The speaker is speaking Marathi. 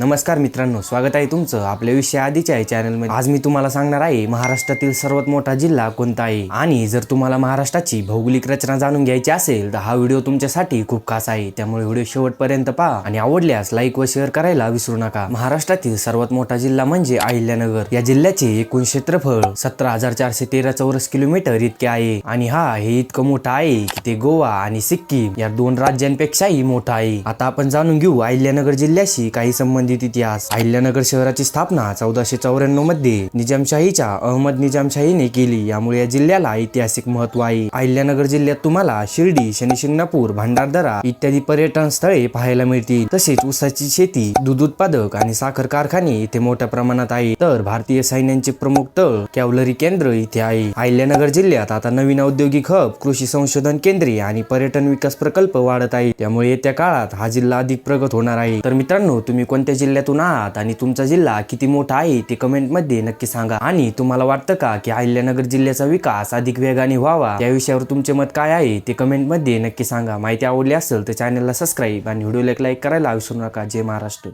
नमस्कार मित्रांनो स्वागत आहे तुमचं आपल्या विषय आधीच्या आहे चॅनलमध्ये आज मी तुम्हाला सांगणार आहे महाराष्ट्रातील सर्वात मोठा जिल्हा कोणता आहे? आणि जर तुम्हाला महाराष्ट्राची भौगोलिक रचना जाणून घ्यायची असेल तर हा व्हिडिओ तुमच्यासाठी खूप खास आहे. त्यामुळे व्हिडिओ शेवटपर्यंत पहा आणि आवडल्यास लाईक व शेअर करायला विसरू नका. महाराष्ट्रातील सर्वात मोठा जिल्हा म्हणजे अहिल्यानगर. या जिल्ह्याचे एकूण क्षेत्रफळ सतरा हजार चारशे तेरा चौरस किलोमीटर इतके आहे. आणि हा हे इतकं मोठं आहे की ते गोवा आणि सिक्कीम या दोन राज्यांपेक्षाही मोठा आहे. आता आपण जाणून घेऊ अहिल्यानगर जिल्ह्याशी काही संबंधित इतिहास. अहिल्यानगर शहराची स्थापना चौदाशे चौऱ्याण्णवमध्ये निजामशाहीच्या अहमद निजामशाहीने केली. यामुळे या जिल्ह्याला ऐतिहासिक महत्त्व आहे. अहिल्यानगर जिल्ह्यात तुम्हाला शिर्डी शनिशिंगणापूर भंडारदरा इत्यादी पर्यटन स्थळे पाहायला मिळतील. तसेच ऊसाची शेती दूध उत्पादक आणि साखर कारखाने इथे मोठ्या प्रमाणात आहे तर भारतीय सैन्यांचे प्रमुख तळ कॅव्हलरी केंद्र इथे आहे. अहिल्यानगर जिल्ह्यात आता नवीन औद्योगिक हब कृषी संशोधन केंद्रे आणि पर्यटन विकास प्रकल्प वाढत आहे त्यामुळे येत्या काळात हा जिल्हा अधिक प्रगत होणार आहे. तर मित्रांनो तुम्ही कोणत्या जिल्ह्यातून आहात आणि तुमचा जिल्हा किती मोठा आहे ते कमेंटमध्ये नक्की सांगा. आणि तुम्हाला वाटतं का की अहिल्यानगर जिल्ह्याचा विकास अधिक वेगाने व्हावा? या विषयावर तुमचे मत काय आहे ते कमेंटमध्ये नक्की सांगा. माहिती आवडली असेल तर चॅनलला सबस्क्राईब आणि व्हिडिओला एक लाईक करायला विसरू नका. जय महाराष्ट्र.